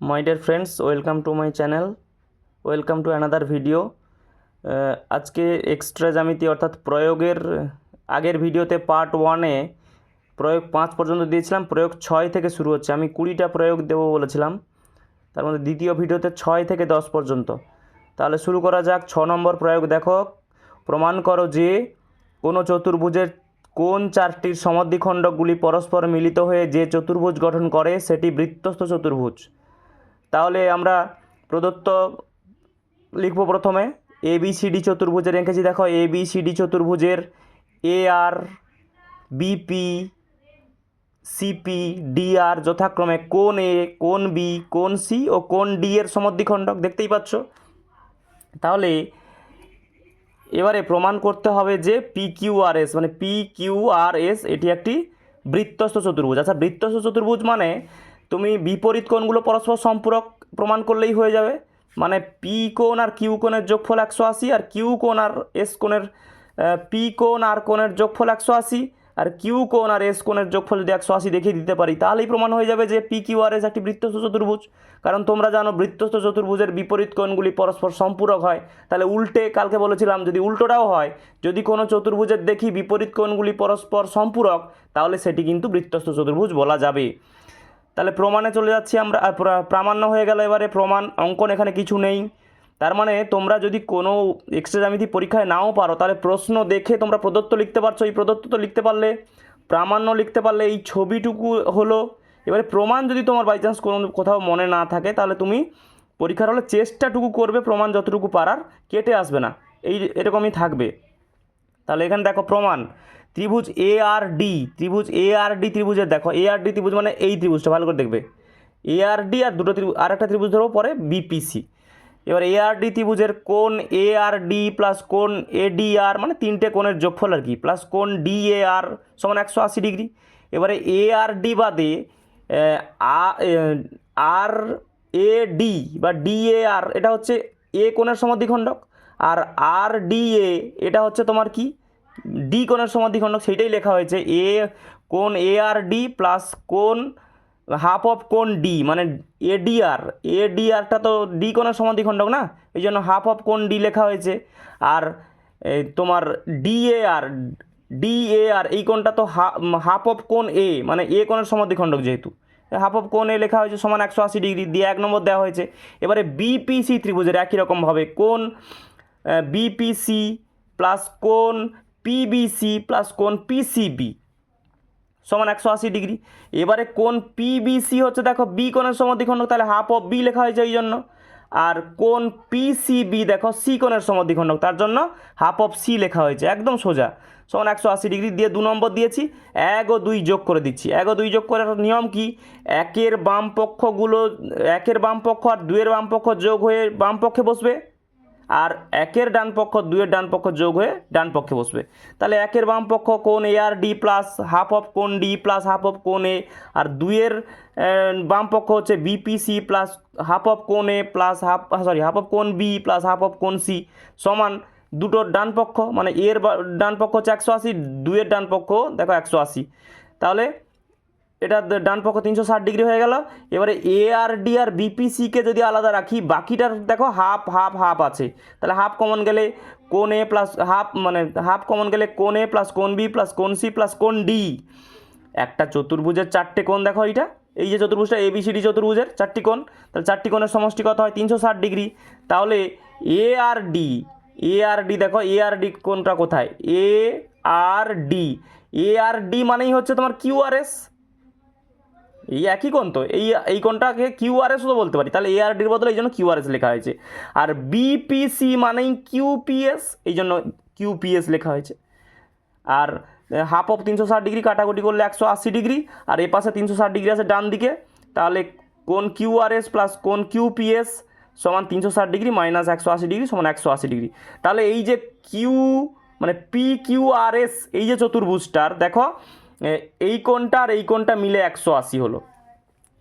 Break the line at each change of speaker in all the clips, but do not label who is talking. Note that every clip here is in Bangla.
my dear friends welcome to my channel welcome to another video আজকে এক্সট্রা জ্যামিতি অর্থাৎ প্রয়োগের আগের ভিডিওতে পার্ট ওয়ানে প্রয়োগ পাঁচ পর্যন্ত দিয়েছিলাম। প্রয়োগ ছয় থেকে শুরু হচ্ছে। আমি কুড়িটা প্রয়োগ দেবো বলেছিলাম। তার মধ্যে দ্বিতীয় ভিডিওতে ছয় থেকে দশ পর্যন্ত। তাহলে শুরু করা যাক। ছ নম্বর প্রয়োগ দেখো। প্রমাণ করো যে কোনো চতুর্ভুজের কোন চারটির সমাধিখণ্ডকগুলি পরস্পর মিলিত হয়ে যে চতুর্ভুজ গঠন করে, সেটি বৃত্তস্থ চতুর্ভুজ। তাহলে আমরা প্রদত্ত লিখব প্রথমে এ বি সি ডি চতুর্ভুজের রেখেছি দেখো এ বি সি ডি চতুর্ভুজের A R BP CP D R যথাক্রমে কোন এ কোন বি কোন সি ও কোন ডি এর সমদ্বিখণ্ডক, দেখতেই পাচ্ছ? তাহলে এবারে প্রমাণ করতে হবে যে পি কিউ আর এস মানে পি কিউ আর এস এটি একটি বৃত্তস্থ চতুর্ভুজ। আচ্ছা বৃত্তস্থ চতুর্ভুজ মানে তুমি বিপরীত কোণগুলো পরস্পর সম্পূরক প্রমাণ করলেই হয়ে যাবে। মানে পি কোণ আর কিউ কোণের যোগফল একশো আশি আর কিউ কোণ আর এস কোণের পি কোণ আর কোণের যোগফল একশো আশি আর কিউ কোণ আর এস কোণের যোগফল যদি একশো আশি দেখিয়ে দিতে পারি, তাহলেই প্রমাণ হয়ে যাবে যে পি কিউ আর এস একটি বৃত্তস্থ চতুর্ভুজ। কারণ তোমরা জানো বৃত্তস্থ চতুর্ভুজের বিপরীত কোণগুলি পরস্পর সম্পূরক হয়। তাহলে উল্টে কালকে বলেছিলাম যদি উল্টোটাও হয়, যদি কোনো চতুর্ভুজের দেখি বিপরীত কোণগুলি পরস্পর সম্পূরক, তাহলে সেটি কিন্তু বৃত্তস্থ চতুর্ভুজ বলা যাবে। তাহলে প্রমাণে চলে যাচ্ছি আমরা প্রামাণ্য হয়ে গেল এবারে, প্রমাণ, অঙ্কন এখানে কিছু নেই। তার মানে তোমরা যদি কোনো এক্সট্রা জ্যামিতি পরীক্ষায় নাও পারো, তাহলে প্রশ্ন দেখে তোমরা প্রদত্ত লিখতে পারছ। এই প্রদত্ত তো লিখতে পারলে, প্রামাণ্য লিখতে পারলে এই ছবিটুকু হলো। এবারে প্রমাণ যদি তোমার বাই চান্স কোনো কোথাও মনে না থাকে, তাহলে তুমি পরীক্ষার হলে চেষ্টাটুকু করবে, প্রমাণ যতটুকু পারার, কেটে আসবে না। এই এরকমই থাকবে। তাহলে এখানে দেখো প্রমাণ। ত্রিভুজ এ আর ডি ত্রিভুজ এ আর ডি ত্রিভুজের, দেখো এ আর ডি ত্রিভুজ মানে এই ত্রিভুজটা, ভালো করে দেখবে। এ আর ডি আর দুটো ত্রিভুজ আর একটা ত্রিভুজ ধরো পরে বিপিসি এবার এ আর ডি ত্রিভুজের কোন এ আর ডি প্লাস কোন এ ডি আর মানে তিনটে কোণের যোগফল আর কি প্লাস কোন ডি এ আর সমান একশো আশি ডিগ্রি। এবারে এ আর ডি বাদে আর এ ডি বা ডি এ আর এটা হচ্ছে এ কোণের সমাধিখণ্ডক আর আর ডি এ এটা হচ্ছে তোমার কি? ডি কোণের সমাধিখণ্ডক সেইটাই লেখা হয়েছে। এ কোণ এ আর ডি প্লাস কোণ হাফ অফ কোণ ডি মানে এডিআর এডিআরটা তো ডি কোণের সমাধিখণ্ডক না? এই জন্য হাফ অফ কোণ ডি লেখা হয়েছে। আর তোমার ডিএআর ডিএআর এই কোণটা তো হাফ অফ কোণ এ মানে এ কোণের সমাধিখণ্ডক যেহেতু। হাফ অফ কোণ এ লেখা হয়েছে সমান একশো আশি ডিগ্রি দিয়ে এক নম্বর দেওয়া হয়েছে। এবারে বিপিসি ত্রিভুজের একই রকমভাবে কোণ বিপিসি প্লাস কোণ পিবিসি প্লাস কোন পিসিবি সমান একশো আশি ডিগ্রি। এবারে কোন পিবিসি হচ্ছে দেখো বি কোণের সমদ্বিখণ্ডক তাহলে হাফ অফ বি লেখা হয়েছে এই জন্য। আর কোন পিসিবি দেখো সি কোণের সমদ্বিখণ্ডক তার জন্য হাফ অফ সি লেখা হয়েছে, একদম সোজা। সমান একশো আশি ডিগ্রি দিয়ে দু নম্বর দিয়েছি, এক ও দুই যোগ করে দিচ্ছি। এক ও দুই যোগ করার নিয়ম কি? একের বাম পক্ষগুলো, একের বাম পক্ষ আর দুয়ের বাম পক্ষ যোগ হয়ে বাম পক্ষে বসবে। আর একের ডান পক্ষ দুয়ের ডান পক্ষ যোগ হয়ে ডান পক্ষে বসবে। তাহলে একের বাম পক্ষ কোন A R D plus half of কোন ডি প্লাস হাফ অফ কোন এ আর দুইয়ের বাম পক্ষ হচ্ছে বিপিসি প্লাস হাফ অফ কোন A plus half sorry half of কোন বি প্লাস হাফ অফ কোন সি সমান দুটোর ডান পক্ষ মানে এর ডান পক্ষ হচ্ছে একশো আশি, দুইয়ের ডান পক্ষ দেখো একশো আশি। তাহলে এটা ডান পক্ষ তিনশো ষাট ডিগ্রি হয়ে গেল। এবারে এ আর ডি আর বিপিসিকে যদি আলাদা রাখি, বাকিটার দেখো হাফ হাফ হাফ আছে। তাহলে হাফ কমন গেলে কোন এ প্লাস হাফ মানে হাফ কমন গেলে কোন এ প্লাস কোন বি প্লাস কোন সি প্লাস কোন ডি একটা চতুর্ভুজের চারটে কোণ দেখো এইটা। এই যে চতুর্ভুজটা এ এবিসিডি চতুর্ভুজের চারটি কোণ, তাহলে চারটি কোণের সমষ্টি কত হয়? তিনশো ষাট ডিগ্রি। তাহলে এ R D A R D দেখো এ আর ডি কোনটা কোথায়? এ R D A R D মানেই হচ্ছে তোমার কিউ আর এস এই একই কোণ তো। এই এই কোণটাকে কিউআরএস তো বলতে পারি। তাহলে এআরডির বদলে এই জন্য কিউআরএস লেখা হয়েছে। আর বিপিসি মানেই কিউপিএস এই জন্য কিউপিএস লেখা হয়েছে। আর হাফ অফ তিনশো ষাট ডিগ্রি কাটাকুটি করলে একশো আশি ডিগ্রি আর এ পাশে তিনশো ষাট ডিগ্রি আছে ডান দিকে। তাহলে কোন কিউআরএস প্লাস কোন কিউপিএস সমান তিনশো ষাট ডিগ্রি মাইনাস একশো আশি ডিগ্রি সমান একশো আশি ডিগ্রি তাহলে এই যে কিউ মানে পি কিউআরএস এই যে চতুর্ভুজটার, দেখো এই কোণটা আর এই কোণটা মিলে একশো আশি হলো।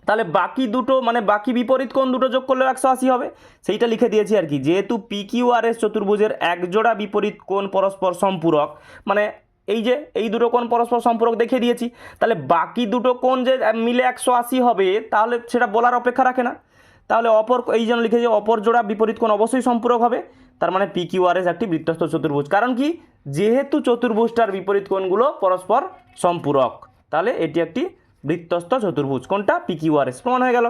তাহলে বাকি দুটো মানে বাকি বিপরীত কোণ দুটো যোগ করলেও একশো আশি হবে। সেইটা লিখে দিয়েছি আর কি, যেহেতু পি কিউ আর এস চতুর্ভুজের একজোড়া বিপরীত কোণ পরস্পর সম্পূরক মানে এই যে, এই দুটো কোণ পরস্পর সম্পর্ক দেখিয়ে দিয়েছি, তাহলে বাকি দুটো কোণ যে মিলে একশো আশি হবে, তাহলে সেটা বলার অপেক্ষা রাখে না। তাহলে অপর, এই জন্য লিখেছি অপর জোড়া বিপরীত কোণ অবশ্যই সম্পূরক হবে। তার মানে পি কিউ আর এস একটি বৃত্তস্থ চতুর্ভুজ। কারণ কি? যেহেতু চতুর্ভুজটার বিপরীত কোণগুলো পরস্পর সম্পূরক, তাহলে এটি একটি বৃত্তস্থ চতুর্ভুজ। কোনটা? পি কিউ আর এস প্রমাণ হয়ে গেল।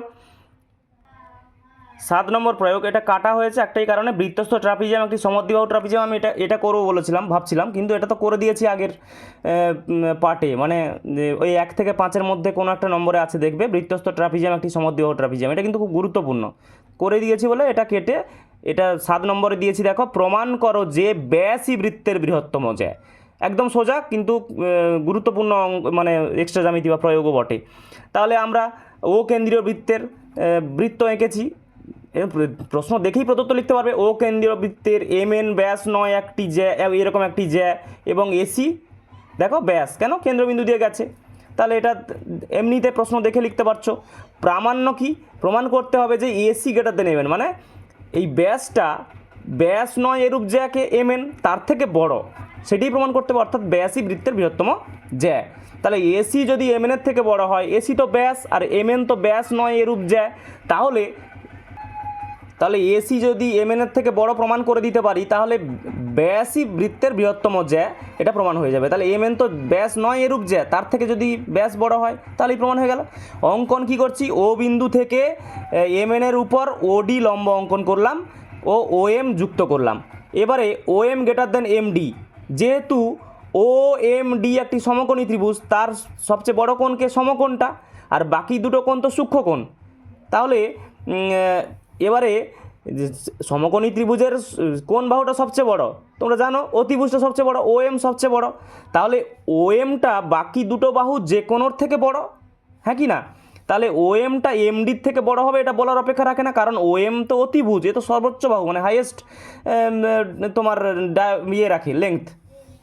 সাত নম্বর প্রয়োগ, এটা কাটা হয়েছে একটাই কারণে। বৃত্তস্থ ট্রাপিজিয়াম, একটি সমদ্বিবাহু ট্রাপিজিয়াম, আমি এটা এটা করব বলেছিলাম, ভাবছিলাম, কিন্তু এটা তো করে দিয়েছি আগের পার্টে। মানে ওই এক থেকে পাঁচের মধ্যে কোনো একটা নম্বরে আছে, দেখবে, বৃত্তস্থ ট্রাপিজিয়াম, একটি সমদ্বিবাহু ট্রাপিজিয়াম। এটা কিন্তু খুব গুরুত্বপূর্ণ। করে দিয়েছি বলে এটা কেটে এটা সাত নম্বরে দিয়েছি, দেখো, প্রমাণ করো যে ব্যাসই বৃত্তের বৃহত্তম জ্যা একদম সোজা, কিন্তু গুরুত্বপূর্ণ মানে এক্সট্রা জ্যামিতি বা প্রয়োগও বটে। তাহলে আমরা ও কেন্দ্রীয় বৃত্তের বৃত্ত এঁকেছি। প্রশ্ন দেখেই প্রদত্ত লিখতে পারবে। ও কেন্দ্রীয় বৃত্তের এম এন ব্যাস নয় একটি জ্যা এরকম একটি জ্যা এবং এসি, দেখো, ব্যাস। কেন? কেন্দ্রবিন্দু দিয়ে গেছে। তাহলে এটা এমনিতে প্রশ্ন দেখে লিখতে পারছ। প্রামাণ্য কি? প্রমাণ করতে হবে যে এসি গ্রেটার দেন এমএন মানে এই ব্যাসটা, ব্যাস নয় এরূপ জ্যাকে এম এন তার থেকে বড়। সেটি প্রমাণ করতে হবে, অর্থাৎ ব্যাসই বৃত্তের বৃহত্তম জ্যা। তাহলে এসি যদি এম এর থেকে বড় হয়, এসি তো ব্যাস, আর এম এন তো ব্যাস নয় এরূপ জ্যা, তাহলে তাহলে এসি যদি এমএন এর থেকে বড় প্রমাণ করে দিতে পারি, তাহলে ব্যাসই বৃত্তের বৃহত্তম জ্যা, এটা প্রমাণ হয়ে যাবে। তাহলে এমএন তো ব্যাস নয়, এরূপ জ্যা, তার থেকে যদি ব্যাস বড় হয় তাহলেই প্রমাণ হয়ে গেল। অঙ্কন কি করছি? ও বিন্দু থেকে এমএন এর উপর ওডি লম্ব অঙ্কন করলাম ও ও এম যুক্ত করলাম। এবারে O M greater than M D যেহেতু ও এম ডি একটি সমকোণী ত্রিভুজ, তার সবচেয়ে বড় কোণকে সমকোণটা, আর বাকি দুটো কোণ তো সূক্ষ্ম কোণ। তাহলে এবারে সমকোণী ত্রিভুজের কোন বাহুটা সবচেয়ে বড়? তোমরা জানো, অতিভুজটা সবচেয়ে বড় ও এম সবচেয়ে বড়। তাহলে ও এমটা বাকি দুটো বাহু যে কোনোর থেকে বড় হ্যাঁ কি না? তাহলে ও এমটা এমডির থেকে বড় হবে, এটা বলার অপেক্ষা রাখে না, কারণ ও এম তো অতিভুজ, এ তো সর্বোচ্চ বাহু মানে হাইয়েস্ট তোমার ইয়ে রাখে লেংথ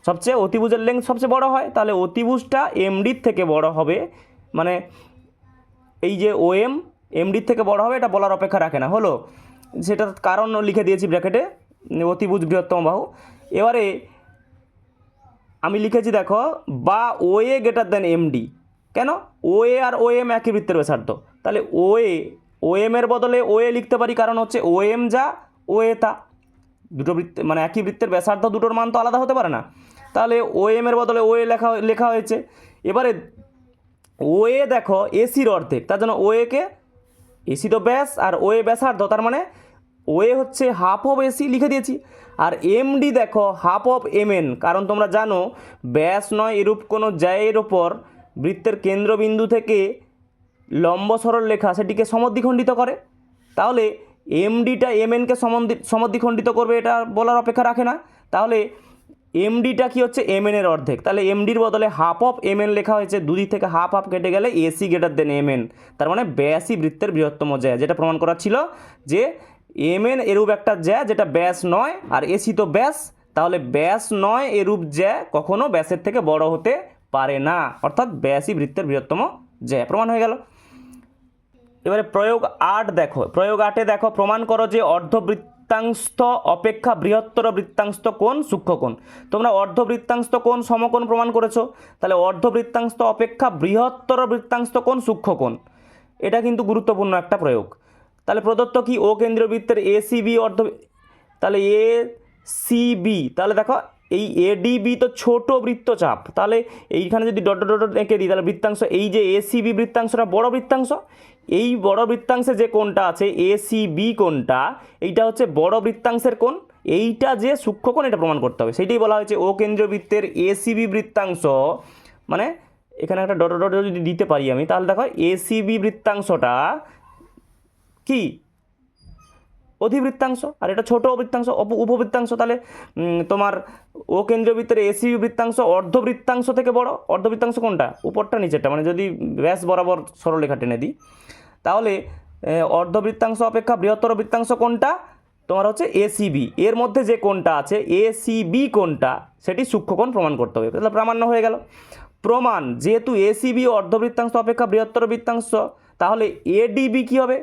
সবচেয়ে অতিভুজের লেংথ সবচেয়ে বড় হয়, তাহলে অতিভুজটা এমডির থেকে বড় হবে মানে এই যে ও এম এমডির থেকে বড় হবে, এটা বলার অপেক্ষা রাখে না। হলো, সেটার কারণ লিখে দিয়েছি ব্র্যাকেটে অতিভুজ বৃহত্তম বাহু। এবারে, আমি লিখেছি, দেখো, বা ও এ গ্রেটার দেন এমডি কেন? ও এ আর ও এম একই বৃত্তের ব্যাসার্ধ। তাহলে ও এ ও এম এর বদলে ও এ লিখতে পারি, কারণ হচ্ছে ও এম যা ও এ তা। দুটো বৃত্ত মানে একই বৃত্তের ব্যাসার্ধ, দুটোর মান তো আলাদা হতে পারে না। তাহলে ও এম এর বদলে ও এ লেখা লেখা হয়েছে। এবারে ও এ দেখো এসির অর্ধেক, তার জন্য ও একে এসি তো ব্যাস, আর ও এ ব্যাসার্ধ তার মানে ওয়ে হচ্ছে হাফ অফ এসি লিখে দিয়েছি। আর এমডি দেখো হাফ অফ এমএন কারণ তোমরা জানো, ব্যাস নয় এরূপ কোনো জায়ের ওপর বৃত্তের কেন্দ্রবিন্দু থেকে লম্ব সরল লেখা সেটিকে সমদ্বিখণ্ডিত করে। তাহলে এমডিটা এমএনকে সমদ্বিখণ্ডিত করবে এটা বলার অপেক্ষা রাখে না। তাহলে এমডিটা কি হচ্ছে এমএন এর অর্ধেক? তাহলে এমডির বদলে হাফ অফ এমএন লেখা হয়েছে, দুদিক থেকে হাফ হাফ কেটে গেলে এসি গ্রেটার দেন এমএন তার মানে ব্যাসই বৃত্তের বৃহত্তম জ্যা, যেটা প্রমাণ করা ছিল যে এমএন এরূপ একটা জ্যা যেটা ব্যাস নয়, আর এসি তো ব্যাস, তাহলে ব্যাস নয় এরূপ জ্যা কখনো ব্যাসের থেকে বড় হতে পারে না। অর্থাৎ ব্যাসই বৃত্তের বৃহত্তম জ্যা, প্রমাণ হয়ে গেল। এবারে প্রয়োগ আট দেখো, প্রয়োগ আটে দেখো, প্রমাণ করো যে অর্ধবৃত্তাংশ অপেক্ষা বৃহত্তর বৃত্তাংশ কোণ সূক্ষ্ম কোণ তোমরা অর্ধবৃত্তাংশ কোণ সমকোণ প্রমাণ করেছ। তাহলে অর্ধবৃত্তাংশ অপেক্ষা বৃহত্তর বৃত্তাংশ কোণ সূক্ষ্ম কোণ এটা কিন্তু গুরুত্বপূর্ণ একটা প্রয়োগ। তাহলে প্রদত্ত কি? ও কেন্দ্রীয় বৃত্তের এ সিবি অর্ধ তাহলে এ সিবি তাহলে দেখো, এই এডিবি তো ছোট বৃত্তচাপ। তাহলে এইখানে যদি ডট ডট ডট এঁকে দিই, তাহলে বৃত্তাংশ, এই যে এসিবি বৃত্তাংশটা বড় বৃত্তাংশ এই বড় বৃত্তাংশে যে কোনটা আছে এ সি বি কোনটা এইটা হচ্ছে বড় বৃত্তাংশের কোন এইটা যে সূক্ষ্ম কোণ, এটা প্রমাণ করতে হবে। সেইটাই বলা হয়েছে ও কেন্দ্রীয় বৃত্তের এসিবি বৃত্তাংশ। মানে এখানে একটা ডট ডট যদি দিতে পারি আমি, তাহলে দেখো এসিবি বৃত্তাংশটা কি? অধিবৃত্তাংশ, আর এটা ছোট বৃত্তাংশ উপবৃত্তাংশ, তাহলে তোমার ও কেন্দ্রীয় বৃত্তের এসি বৃত্তাংশ, অর্ধবৃত্তাংশ থেকে বড়, অর্ধবৃত্তাংশ কোনটা? উপরটা নিচেরটা মানে যদি ব্যাস বরাবর সরলরেখা টেনে দিই, তাহলে অর্ধবৃত্তাংশ অপেক্ষা বৃহত্তর বৃত্তাংশ কোনটা? তোমার হচ্ছে এসিবি, এর মধ্যে যে কোনটা আছে, এসিবি কোনটা, সেটি সূক্ষ্মকোণ প্রমাণ করতে হবে। তাহলে প্রামাণ্য হয়ে গেল। প্রমাণ, যেহেতু এসিবি অর্ধবৃত্তাংশ অপেক্ষা বৃহত্তর বৃত্তাংশ, তাহলে এডিবি কী হবে?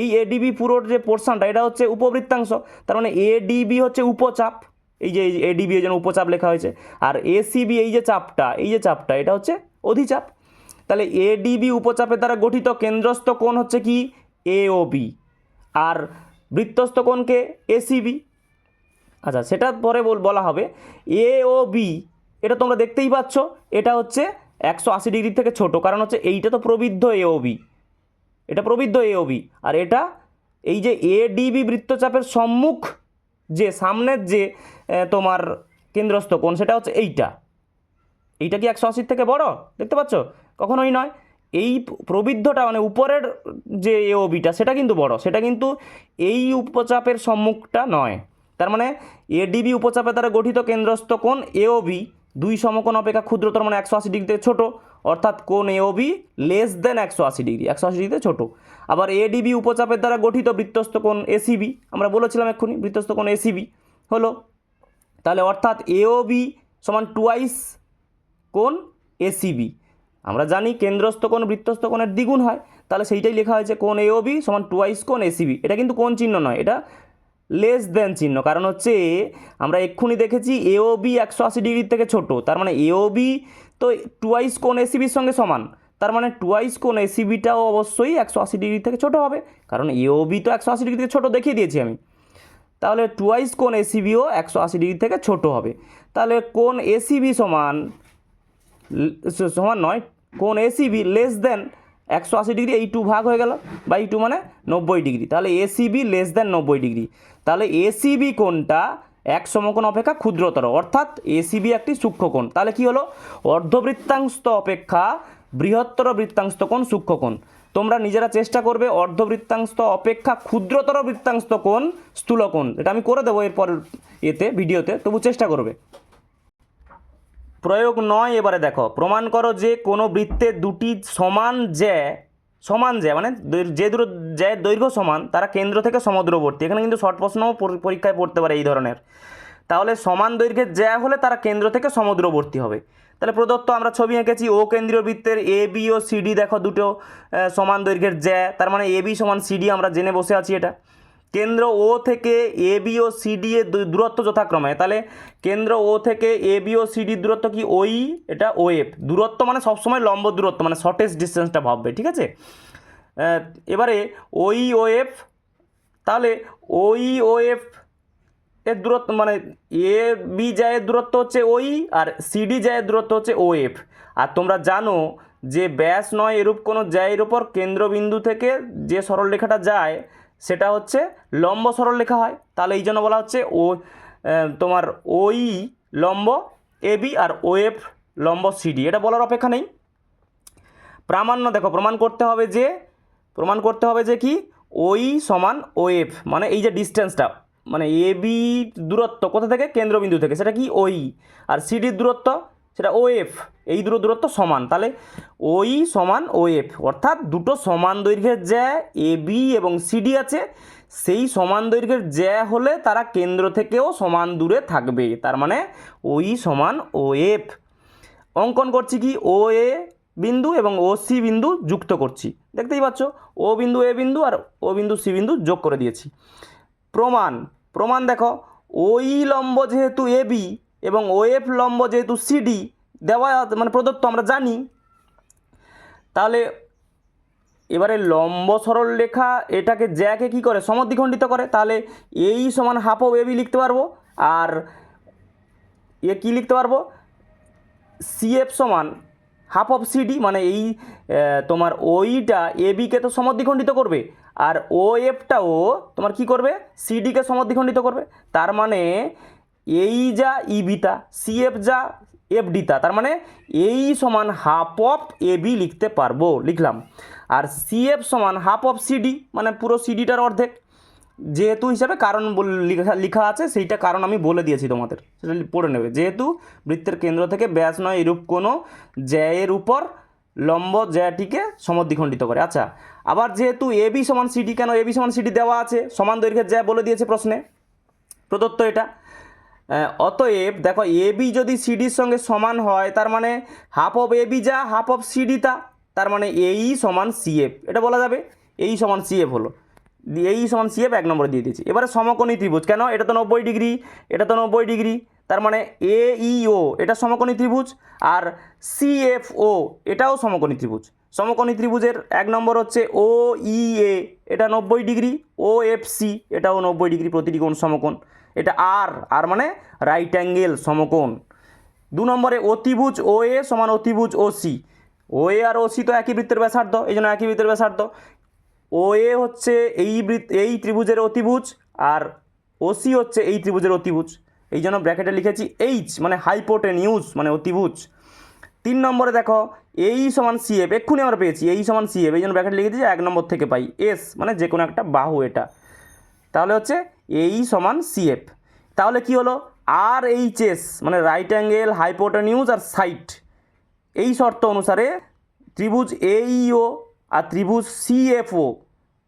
এই এডিবি পুরোর যে পোর্শনটা এটা হচ্ছে উপবৃত্তাংশ। তার মানে এডিবি হচ্ছে উপচাপ। এই যে এডিবি এই জন্য উপচাপ লেখা হয়েছে। আর এসিবি এই যে চাপটা, এই যে চাপটা, এটা হচ্ছে অধিচাপ। তাহলে এডিবি উপচাপের দ্বারা গঠিত কেন্দ্রস্থ কোণ হচ্ছে কি? এওবি আর বৃত্তস্থ কোণকে এসিবি আচ্ছা সেটা পরে বল হবে। এ ও বি এটা তোমরা দেখতেই পাচ্ছ, এটা হচ্ছে একশো আশি ডিগ্রি থেকে ছোট, কারণ হচ্ছে এইটা তো প্রবৃদ্ধ এ ও বি এটা প্রবৃদ্ধ এ বি আর এটা এই যে এ ডিবি বৃত্তচাপের সম্মুখ যে, সামনের যে তোমার কেন্দ্রস্থ কোণ, সেটা হচ্ছে এইটা। এইটা কি একশো আশির থেকে বড়? দেখতে পাচ্ছ? কখনোই নয়। এই প্রবৃদ্ধটা মানে উপরের যে এওবিটা সেটা কিন্তু বড়। সেটা কিন্তু এই উপচাপের সম্মুখটা নয়। তার মানে এডিবি উপচাপে দ্বারা গঠিত কেন্দ্রস্থ কোণ এওবি দুই সমকোণ অপেক্ষা ক্ষুদ্রতর মানে একশো আশি ডিগ্রিতে ছোট। অর্থাৎ কোণ এওবি লেস দেন একশো আশি ডিগ্রি একশো আশি ডিগ্রিতে ছোট। আবার এডিবি উপচাপের দ্বারা গঠিত বৃত্তস্থ কোণ এসিবি আমরা বলেছিলাম এক্ষুনি, বৃত্তস্থ কোণ এসিবি হলো, তাহলে অর্থাৎ এওবি সমান টুয়াইস কোণ এসিবি আমরা জানি কেন্দ্রস্থ কোণ, বৃত্তস্থ কোণের দ্বিগুণ হয়, তাহলে সেইটাই লেখা হয়েছে কোণ এওবি সমান টুয়াইস কোণ এসিবি এটা কিন্তু কোন চিহ্ন নয়, এটা লেস দেন চিহ্ন। কারণ হচ্ছে, আমরা এক্ষুনি দেখেছি এওবি একশো আশি ডিগ্রির থেকে ছোট, তার মানে এওবি তো টুয়াইস কোন এসিবির সঙ্গে সমান। তার মানে টুয়াইস কোন এসিবিটাও অবশ্যই একশো আশি ডিগ্রি থেকে ছোটো হবে। কারণ এওবি তো একশো আশি ডিগ্রি থেকে ছোটো দেখিয়ে দিয়েছি আমি। তাহলে টুয়াইস কোন এসিবিও একশো আশি ডিগ্রি থেকে ছোট হবে। তাহলে কোন এসিবি সমান সমান নয় কোন এসিবি লেস দেন একশো আশি ডিগ্রি, এই টু ভাগ হয়ে গেল বা এই টু মানে নব্বই ডিগ্রি। তাহলে এসিবি লেস দেন নব্বই ডিগ্রি। তাহলে এসিবি কোণটা এক সমকোণ অপেক্ষা ক্ষুদ্রতর, অর্থাৎ এসিবি একটি সূক্ষ্মকোণ। তাহলে কি হলো? অর্ধবৃত্তাংশ অপেক্ষা বৃহত্তর বৃত্তাংশ কোণ সূক্ষ্মকোণ। তোমরা নিজেরা চেষ্টা করবে অর্ধবৃত্তাংশ অপেক্ষা ক্ষুদ্রতর বৃত্তাংশ কোণ স্থূলকোণ। এটা আমি করে দেবো এরপর এতে, ভিডিওতে, তবু চেষ্টা করবে। প্রয়োগ নয় এবারে দেখো। প্রমাণ করো যে কোনো বৃত্তে দুটি সমান জ্যা সমান যে মানে যে দূর যে দৈর্ঘ্য সমান, তারা কেন্দ্র থেকে সমুদ্রবর্তী। এখানে কিন্তু শর্ট প্রশ্নও পরীক্ষায় পড়তে পারে এই ধরনের। তাহলে সমান দৈর্ঘ্যের জ্যা হলে তারা কেন্দ্র থেকে সমুদ্রবর্তী হবে। তাহলে প্রদত্ত আমরা ছবি এঁকেছি, ও কেন্দ্রীয় বৃত্তের এ বি ও সিডি দেখো দুটো সমান দৈর্ঘ্যের জ্যা তার মানে এ বি সমান সিডি আমরা জেনে বসে আছি এটা। কেন্দ্র ও থেকে এ, বি ও সিডি এর দূরত্ব যথাক্রমে। তাহলে কেন্দ্র ও থেকে এ, বি ও সিডির দূরত্ব কি ওই? এটা ও, এফ। দূরত্ব মানে সবসময় লম্ব দূরত্ব মানে শর্টেস্ট ডিস্টেন্সটা ভাববে, ঠিক আছে? এবারে ওই, ও, এফ, তাহলে ওই, ও, এফ এর দূরত্ব মানে এ, বি জায়ের দূরত্ব হচ্ছে ওই আর সিডি জায়ের দূরত্ব হচ্ছে ও, এফ। আর তোমরা জানো যে ব্যাস নয় এরূপ কোনো জায়ের ওপর কেন্দ্রবিন্দু থেকে যে সরলরেখাটা যায় সেটা হচ্ছে লম্ব সরলরেখা হয়। তাহলে এই জন্য বলা হচ্ছে ও তোমার ওই লম্ব এ বি আর ও এফ লম্ব সিডি এটা বলার অপেক্ষা নেই। প্রামাণ্য দেখো, প্রমাণ করতে হবে যে, প্রমাণ করতে হবে যে কি? ওই সমান ও এফ মানে এই যে ডিস্টেন্সটা মানে এ বি দূরত্ব কোথা থেকে? কেন্দ্রবিন্দু থেকে। সেটা কি? ওই। আর সিডির দূরত্ব, সেটা ও এফ। এই দুটো দূরত্ব সমান। তাহলে ওই সমান ও এফ অর্থাৎ দুটো সমান দৈর্ঘ্যের জ্যা এ, বি এবং সিডি আছে। সেই সমান দৈর্ঘ্যের জ্যা হলে তারা কেন্দ্র থেকেও সমান দূরে থাকবে, তার মানে ওই সমান ও এফ অঙ্কন করছি কি? ও, এ বিন্দু এবং ও, সি বিন্দু যুক্ত করছি। দেখতেই পাচ্ছ, ও বিন্দু, এ বিন্দু আর ও বিন্দু, সি বিন্দু যোগ করে দিয়েছি। প্রমাণ প্রমাণ দেখো, ওই লম্ব যেহেতু এ, বি এবং ও এফ লম্ব যেহেতু সিডি দেওয়া মানে প্রদত্ত আমরা জানি। তাহলে এবারে লম্ব সরল রেখা, এটাকে জ্যাকে কি করে? সমদ্বিখণ্ডিত করে। তাহলে এই সমান হাফ অফ এবি লিখতে পারব। আর এ কি লিখতে পারব? সিএফ সমান হাফ অফ সিডি মানে এই তোমার ওইটা এ বিকে তো সমদ্বিখণ্ডিত করবে। আর ও এফটাও তোমার কি করবে? সিডিকে সমদ্বিখণ্ডিত করবে। তার মানে এই যা ই বিতা সিএফ যা এফ ডিতা তার মানে এই সমান হাফ অফ এ বি লিখতে পারব, লিখলাম। আর সিএফ সমান হাফ অফ সিডি মানে পুরো সিডিটার অর্ধেক। যেহেতু হিসাবে কারণ লেখা আছে, সেইটা কারণ আমি বলে দিয়েছি তোমাদের। সেটা পড়ে নেবে। যেহেতু বৃত্তের কেন্দ্র থেকে ব্যাস নয় এরূপ কোনো জ্যায়ের উপর লম্ব জ্যাটিকে সমদ্বিখণ্ডিত করে। আচ্ছা আবার যেহেতু এ বি সমান সিডি কেন? এ বি সমান সিডি দেওয়া আছে। সমান দৈর্ঘ্যের জ্যা বলে দিয়েছে প্রশ্নে। প্রদত্ত এটা। অতএব দেখো এ বি যদি সিডির সঙ্গে সমান হয়, তার মানে হাফ অফ এ বি যা হাফ অফ সিডি তা, তার মানে এই সমান সিএফ এটা বলা যাবে? এই সমান সিএফ হলো। এই সমান সিএফ এক নম্বরে দিয়ে দিয়েছি। এবারে সমকোণী ত্রিভুজ। কেন? এটা তো নব্বই ডিগ্রি। এটা তো নব্বই ডিগ্রি। তার মানে এ ও এটা সমকোণী ত্রিভুজ। আর সিএফও এটাও সমকোণী ত্রিভুজ। সমকোণী ত্রিভুজের এক নম্বর হচ্ছে ও ই এ এটা নব্বই ডিগ্রি। ও এফ সি এটাও নব্বই ডিগ্রি প্রতিটি কোণ সমকোণ। এটা আর আর মানে রাইট অ্যাঙ্গেল সমকোণ। দু নম্বরে অতিভুজ ও এ সমান অতিভুজ ও সি ও এ আর ও সি তো একই বৃত্তের ব্যাসার্ধ এই জন্য একই বৃত্তের ব্যাসার্ধ। ও এ হচ্ছে এই বৃত্ত, এই ত্রিভুজের অতিভুজ আর ও সি হচ্ছে এই ত্রিভুজের অতিভুজ। এই জন্য ব্র্যাকেটে লিখেছি এইচ মানে হাইপোটেনিউজ মানে অতিভুজ। তিন নম্বরে দেখো এই সমান সিএফ এক্ষুনি আমরা পেয়েছি এই সমান সিএফ এই জন্য ব্র্যাকেট লিখেছি এক নম্বর থেকে পাই এস মানে যে কোনো একটা বাহু এটা। তাহলে হচ্ছে এই সমান সিএফ তাহলে কি হলো? আর এইচ এস মানে রাইট অ্যাঙ্গেল হাইপোটেনিউজ আর সাইট এই শর্ত অনুসারে ত্রিভুজ এইও আর ত্রিভুজ সিএফও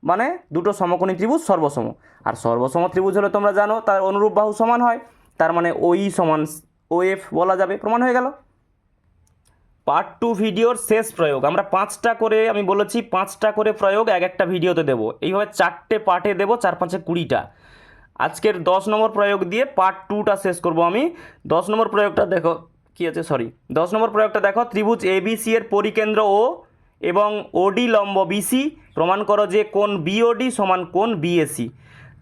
মানে দুটো সমকোণী ত্রিভুজ সর্বসম। আর সর্বসম ত্রিভুজ হলে তোমরা জানো, তার অনুরূপ বাহু সমান হয়, তার মানে ওই সমান ও এফ বলা যাবে। প্রমাণ হয়ে গেল। পার্ট টু ভিডিওর শেষ প্রয়োগ। আমরা পাঁচটা করে, আমি বলেছি পাঁচটা করে প্রয়োগ এক একটা ভিডিওতে দেবো। এইভাবে চারটে পার্টে দেবো, চার পাঁচে কুড়িটা। আজকের দশ নম্বর প্রয়োগ দিয়ে পার্ট টুটা শেষ করব আমি। দশ নম্বর প্রয়োগটা দেখো, কি আছে? সরি দশ নম্বর প্রয়োগটা দেখো, ত্রিভুজ এ এবিসি এর পরিকেন্দ্র ও এবং ওডি লম্ব বিসি প্রমাণ করো যে কোন বিওডি সমান কোন বিএসি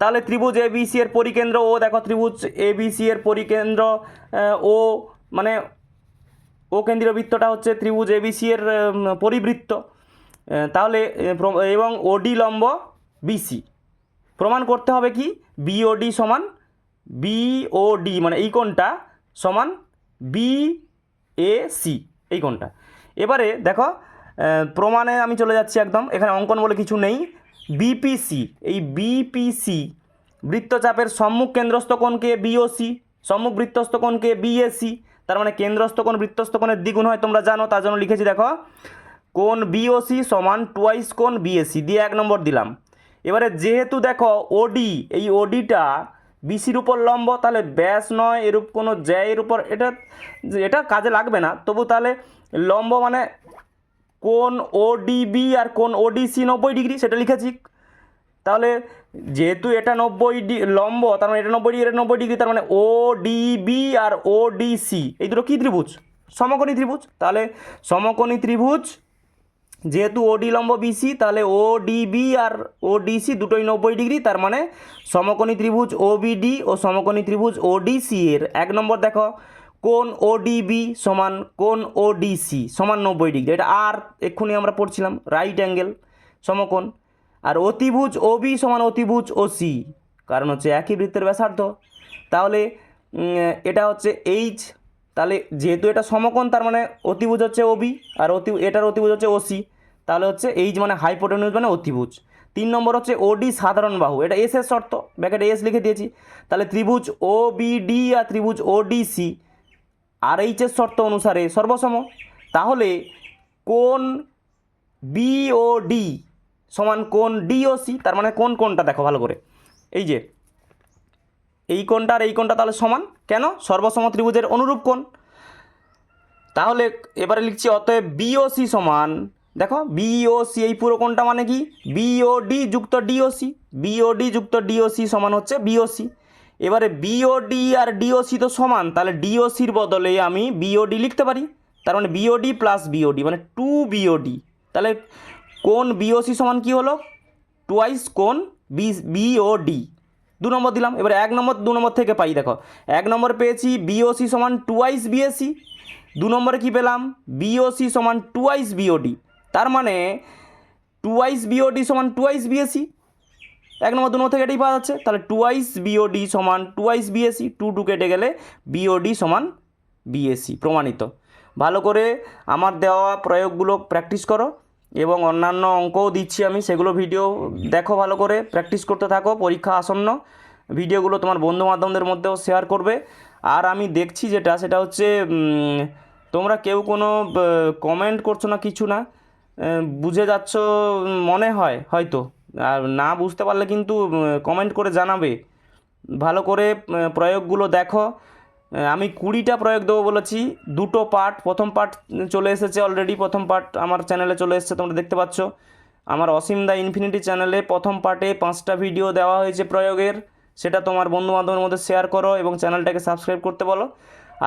তাহলে ত্রিভুজ এ এবিসি এর পরিকেন্দ্র ও দেখো ত্রিভুজ এ এবিসি এর পরিকেন্দ্র ও মানে ও কেন্দ্রীয় বৃত্তটা হচ্ছে ত্রিভুজ এ এবিসি এর পরিবৃত্ত। তাহলে এবং ওডি লম্ব বিসি প্রমাণ করতে হবে কি? বিওডি সমান বিওডি মানে এই কোণটা সমান বি এ সি এই কোণটা। এবারে দেখো প্রমাণে আমি চলে যাচ্ছি একদম। এখানে অঙ্কন বলে কিছু নেই। বিপিসি এই বিপিসি বৃত্তচাপের সম্মুখ কেন্দ্রস্থ কোণকে বিওসি সম্মুখ বৃত্তস্থ কোণকে বিএসি তার মানে কেন্দ্রস্থ কোণ, বৃত্তস্থ দ্বিগুণ হয়, তোমরা জানো, তার জন্য লিখেছি দেখো, কোণ বিওসি সমান টুয়াইস কোণ বিএসি দিয়ে এক নম্বর দিলাম। এবারে যেহেতু দেখো ওডি এই ওডিটা বিসির উপর লম্ব, তাহলে ব্যাস নয়, এরূপ কোনো জ্যায়ের উপর, এটা এটা কাজে লাগবে না। তবু তাহলে লম্ব মানে কোন ওডিবি আর কোন ওডিসি নব্বই ডিগ্রি, সেটা লিখেছি। তাহলে যেহেতু এটা নব্বই ডি, লম্ব, তার মানে এটা নব্বই ডিগ্রি, এটা নব্বই ডিগ্রি, তার মানে ও ডিবি আর ও ডিসি এই দুটো কী ত্রিভুজ? সমকোণী ত্রিভুজ। তাহলে সমকোণী ত্রিভুজ যেহেতু ওডি লম্ব বিসি তাহলে ও ডিবি আর ও ডিসি দুটোই নব্বই ডিগ্রি, তার মানে সমকোণী ত্রিভুজ ওবিডি ও সমকোণী ত্রিভুজ ওডিসি এর। এক নম্বর দেখো কোন ওডিবি সমান কোন ওডিসি সমান নব্বই ডিগ্রি। এটা আর এক্ষুনি আমরা পড়ছিলাম রাইট অ্যাঙ্গেল সমকোণ। আর অতিভুজ ওবি সমান অতিভুজ ওসি কারণ হচ্ছে একই বৃত্তের ব্যাসার্ধ। তাহলে এটা হচ্ছে এইচ তাহলে যেহেতু এটা সমকোণ, তার মানে অতিভুজ হচ্ছে ওবি আর অতি, এটার অতিভুজ হচ্ছে ওসি তাহলে হচ্ছে এইচ মানে হাইপোটেনিউজ মানে অতিভুজ। তিন নম্বর হচ্ছে ওডি সাধারণ বাহু। এটা এস এর শর্ত ব্যাকেটে এস লিখে দিয়েছি। তাহলে ত্রিভুজ ও বিডি আর ত্রিভুজ ওডিসি আর এইচের শর্ত অনুসারে সর্বসম। তাহলে কোন বিওডি সমান কোন ডিওসি তার মানে কোন কোনটা দেখো ভালো করে। এই যে এই কোণটা আর এই কোণটা তাহলে সমান কেন সর্বসম ত্রিভুজের অনুরূপ কোণ তাহলে এবারে লিখছি অতএব বিওসি সমান দেখো বিওসি এই পুরো কোণটা মানে কি বিওডি যুক্ত ডিওসি বিওডি যুক্ত ডিওসি সমান হচ্ছে বিওসি এবারে বিওডি আর ডিওসি তো সমান তাহলে ডিওসির বদলে আমি বিওডি লিখতে পারি তার মানে বিওডি প্লাস বিওডি মানে টু বিওডি তাহলে কোন বিওসি সমান কি হলো টুয়াইস কোন বি বিওডি দু নম্বর দিলাম। এবার এক নম্বর, দু নম্বর থেকে পাই, দেখো। এক নম্বর পেয়েছি বিওসি সমান টুয়াইস বিএসসি দু নম্বরে কী পেলাম? বিওসি সমান টুয়াইস বিওডি তার মানে টুয়াইস বিওডি সমান টুয়াইস বিএসসি এক নম্বর, দু নম্বর থেকে এটাই পাওয়া যাচ্ছে। তাহলে টুয়াইস বিওডি সমান টুয়াইস বিএসসি টু টু কেটে গেলে বিওডি সমান বিএসসি প্রমাণিত। ভালো করে আমার দেওয়া প্রয়োগগুলো প্র্যাকটিস করো। এবং অন্যান্য অঙ্কও দিচ্ছি আমি, সেগুলো ভিডিও দেখো ভালো করে প্র্যাকটিস করতে থাকো, পরীক্ষা আসন্ন। ভিডিওগুলো তোমার বন্ধু বান্ধবদের মধ্যেও শেয়ার করবে। আর আমি দেখছি যেটা, সেটা হচ্ছে তোমরা কেউ কোনো কমেন্ট করছ না কিছু না বুঝে যাচ্ছ মনে হয়, হয়তো। আর না বুঝতে পারলে কিন্তু কমেন্ট করে জানাবে। ভালো করে প্রয়োগগুলো দেখো। আমি কুড়িটা প্রয়োগ দেবো বলেছি। দুটো পার্ট প্রথম পার্ট চলে এসেছে অলরেডি প্রথম পার্ট আমার চ্যানেলে চলে এসেছে তোমরা দেখতে পাচ্ছ। আমার অসীম দা ইনফিনিটি চ্যানেলে প্রথম পার্টে পাঁচটা ভিডিও দেওয়া হয়েছে প্রয়োগের। সেটা তোমার বন্ধু বান্ধবের মধ্যে শেয়ার করো এবং চ্যানেলটাকে সাবস্ক্রাইব করতে বলো।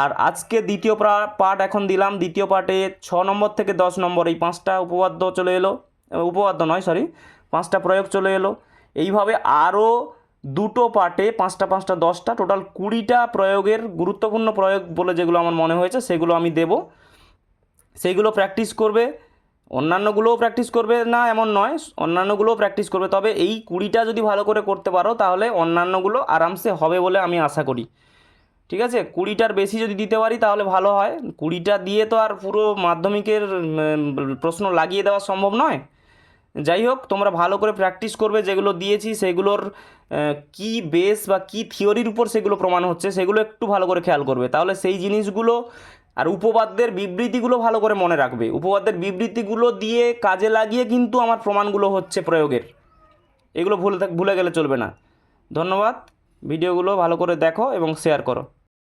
আর আজকে দ্বিতীয় পার্ট এখন দিলাম। দ্বিতীয় পার্টে ছ নম্বর থেকে দশ নম্বর এই পাঁচটা উপপাদ্য চলে এলো। আহ, উপপাদ্য নয় সরি পাঁচটা প্রয়োগ চলে এলো। এইভাবে আরও দুটো পার্টে পাঁচটা পাঁচটা, দশটা, টোটাল কুড়িটা প্রয়োগের গুরুত্বপূর্ণ প্রয়োগ বলে যেগুলো আমার মনে হয়েছে, সেগুলো আমি দেবো। সেইগুলো প্র্যাকটিস করবে, অন্যান্যগুলোও প্র্যাকটিস করবে না এমন নয়, অন্যান্যগুলোও প্র্যাকটিস করবে। তবে এই কুড়িটা যদি ভালো করে করতে পারো, তাহলে অন্যান্যগুলো আরামসে হবে বলে আমি আশা করি। ঠিক আছে? কুড়িটার বেশি যদি দিতে পারি, তাহলে ভালো হয়। কুড়িটা দিয়ে তো আর পুরো মাধ্যমিকের প্রশ্ন লাগিয়ে দেওয়া সম্ভব নয়। যাই হোক তোমরা ভালো করে প্র্যাকটিস করবে যেগুলো দিয়েছি, সেগুলোর কি বেস বা কি থিওরির উপর সেগুলো প্রমাণ হচ্ছে, সেগুলো একটু ভালো করে খেয়াল করবে। তাহলে সেই জিনিসগুলো আর উপপাদ্যের বিবৃতিগুলো ভালো করে মনে রাখবে। উপপাদ্যের বিবৃতিগুলো দিয়ে কাজে লাগিয়ে কিন্তু আমার প্রমাণগুলো হচ্ছে প্রয়োগের। এগুলো ভুলে ভুলে গেলে চলবে না। ধন্যবাদ। ভিডিওগুলো ভালো করে দেখো এবং শেয়ার করো।